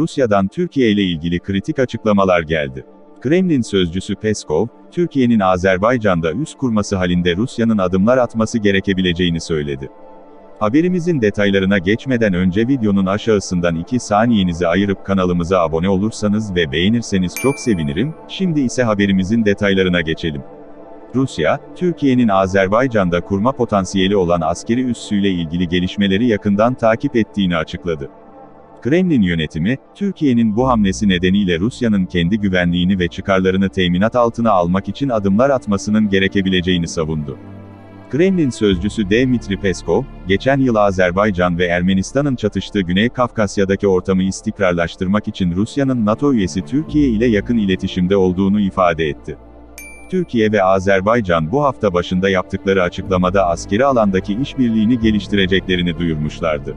Rusya'dan Türkiye ile ilgili kritik açıklamalar geldi. Kremlin sözcüsü Peskov, Türkiye'nin Azerbaycan'da üs kurması halinde Rusya'nın adımlar atması gerekebileceğini söyledi. Haberimizin detaylarına geçmeden önce videonun aşağısından 2 saniyenizi ayırıp kanalımıza abone olursanız ve beğenirseniz çok sevinirim, şimdi ise haberimizin detaylarına geçelim. Rusya, Türkiye'nin Azerbaycan'da kurma potansiyeli olan askeri üssüyle ilgili gelişmeleri yakından takip ettiğini açıkladı. Kremlin yönetimi, Türkiye'nin bu hamlesi nedeniyle Rusya'nın kendi güvenliğini ve çıkarlarını teminat altına almak için adımlar atmasının gerekebileceğini savundu. Kremlin sözcüsü Dmitri Peskov, geçen yıl Azerbaycan ve Ermenistan'ın çatıştığı Güney Kafkasya'daki ortamı istikrarlaştırmak için Rusya'nın NATO üyesi Türkiye ile yakın iletişimde olduğunu ifade etti. Türkiye ve Azerbaycan bu hafta başında yaptıkları açıklamada askeri alandaki işbirliğini geliştireceklerini duyurmuşlardı.